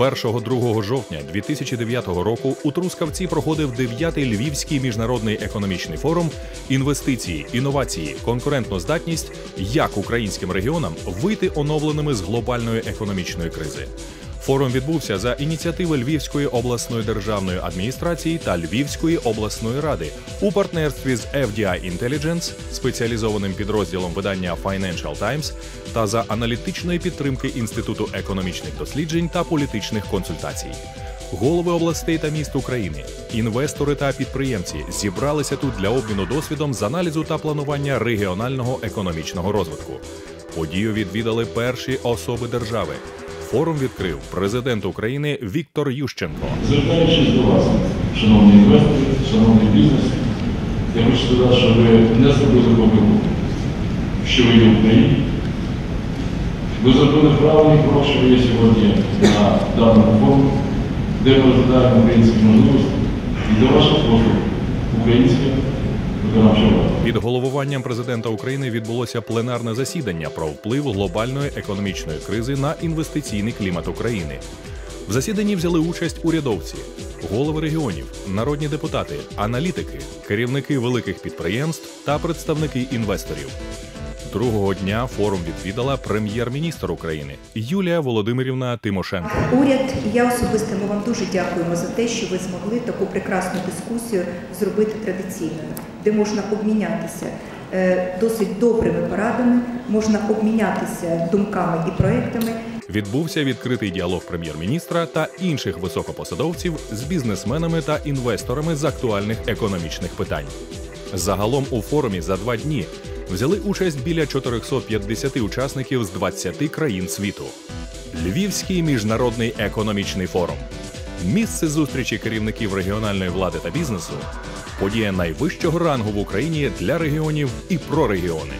1-2 жовтня 2009 року у Трускавці проходив 9-й Львівський міжнародний економічний форум інвестиції, інновації, конкурентноздатність, як українським регіонам вийти оновленими з глобальної економічної кризи. Форум відбувся за ініціативи Львівської обласної державної адміністрації та Львівської обласної ради у партнерстві з FDI Intelligence, спеціалізованим підрозділом видання Financial Times та за аналітичної підтримки Інституту економічних досліджень та політичних консультацій. Голови областей та міст України, інвестори та підприємці зібралися тут для обміну досвідом з аналізу та планування регіонального економічного розвитку. Подію відвідали перші особи держави. Форум відкрив президент України Віктор Ющенко. Звертаючись до вас, шановні інвестори, шановний бізнес, я хочу сказати, що ви не зробили помилку, що ви є в Україні. Ви зробили правильний крок, що ви є сьогодні на даному форумі, де ми розглядаємо українські можливості і до ваших послуг українське. Під головуванням президента України відбулося пленарне засідання про вплив глобальної економічної кризи на інвестиційний клімат України. В засіданні взяли участь урядовці, голови регіонів, народні депутати, аналітики, керівники великих підприємств та представники інвесторів. Другого дня форум відвідала прем'єр-міністр України Юлія Володимирівна Тимошенко. Уряд, і я особисто ми вам дуже дякуємо за те, що ви змогли таку прекрасну дискусію зробити традиційною, де можна обмінятися е, досить добрими порадами, можна обмінятися думками і проектами. Відбувся відкритий діалог прем'єр-міністра та інших високопосадовців з бізнесменами та інвесторами з актуальних економічних питань. Загалом у форумі за два дні взяли участь біля 450 учасників з 20 країн світу. Львівський міжнародний економічний форум. Місце зустрічі керівників регіональної влади та бізнесу. Подія найвищого рангу в Україні для регіонів і про регіони.